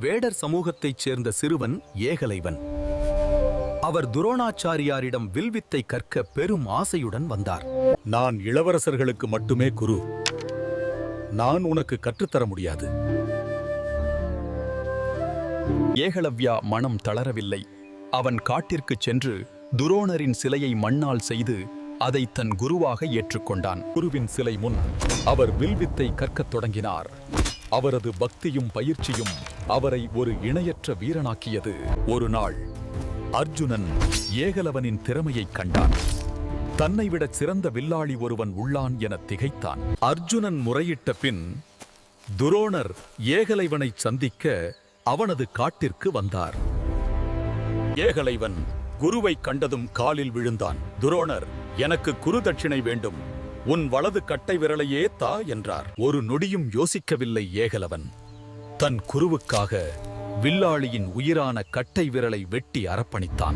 வேடர் சமூகத்தைச் சேர்ந்த சிறுவன் ஏகலைவன். அவர் துரோணாச்சாரியாரிடம் வில்வித்தை கற்க பெரும் ஆசையுடன் வந்தார். நான் இளவரசர்களுக்கு மட்டுமே குரு. நான் உனக்கு கற்றுத்தர முடியாது. ஏகலவ்யா மனம் தளரவில்லை. அவன் காட்டிற்குச் சென்று துரோணரின் சிலையை மண்ணால் செய்து அதை தன் குருவாக ஏற்றுக்கொண்டான். குருவின் சிலை முன் அவர் வில்வித்தை கற்கத் தொடங்கினார். அவரது பக்தியும் பயிற்சியும் அவரை ஒரு இணையற்ற வீரனாக்கியது. ஒரு நாள் அர்ஜுனன் ஏகலவனின் திறமையைக் கண்டான். தன்னை விட சிறந்த வில்லாளி ஒருவன் உள்ளான் என திகைத்தான். அர்ஜுனன் முறையிட்ட பின் துரோணர் ஏகலைவனைச் சந்திக்க அவனது காட்டிற்கு வந்தார். ஏகலைவன் குருவைக் கண்டதும் காலில் விழுந்தான். துரோணர் எனக்கு குரு தட்சிணை வேண்டும். உன் வலது கட்டை விரலையே தா என்றார். ஒரு நொடியும் யோசிக்கவில்லை ஏகலவன். தன் குருவுக்காக வில்லாளியின் உயிரான கட்டை விரலை வெட்டி அரப்பணித்தான்.